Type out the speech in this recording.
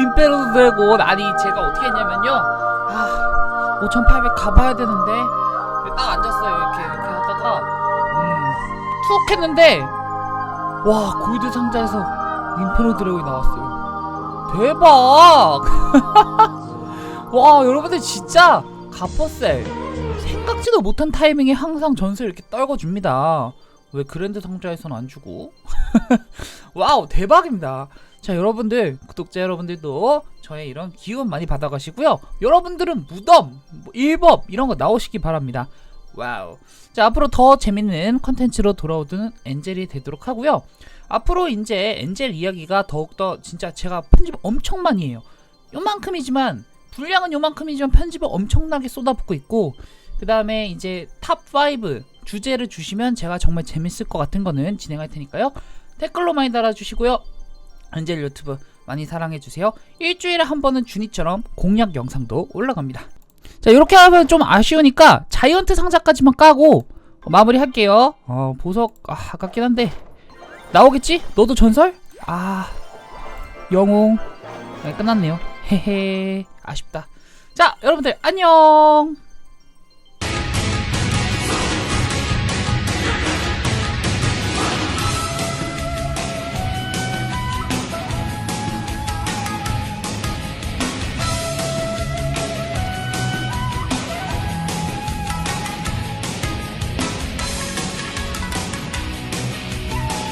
임페로드 드래곤 아니 제가 어떻게 했냐면요. 아 5800 가봐야 되는데 딱 앉았어요 이렇게. 이렇게 하다가 음툭 했는데 와 골드 상자에서 임페로 드래곤이 나왔어요. 대박! 와 여러분들 진짜 가퍼셀 생각지도 못한 타이밍에 항상 전설 이렇게 떨궈줍니다. 왜 그랜드 상자에서는 안 주고? 와우 대박입니다 자 여러분들 구독자 여러분들도 저의 이런 기운 많이 받아가시고요. 여러분들은 무덤 뭐 일법 이런 거 나오시기 바랍니다. 와우. 자 앞으로 더 재밌는 컨텐츠로 돌아오는 엔젤이 되도록 하고요. 앞으로 이제 엔젤 이야기가 더욱더 진짜 제가 편집 엄청 많이 해요. 요만큼이지만 분량은 요만큼이지만 편집을 엄청나게 쏟아붓고 있고 그 다음에 이제 탑5 주제를 주시면 제가 정말 재밌을 것 같은 거는 진행할 테니까요. 댓글로 많이 달아주시고요 엔젤 유튜브 많이 사랑해주세요. 일주일에 한 번은 준이처럼 공략 영상도 올라갑니다. 자 이렇게 하면 좀 아쉬우니까 자이언트 상자까지만 까고 어, 마무리 할게요. 어 보석 아, 아깝긴 한데. 나오겠지? 너도 전설? 아 영웅. 네, 끝났네요. 헤헤. 아쉽다. 자 여러분들 안녕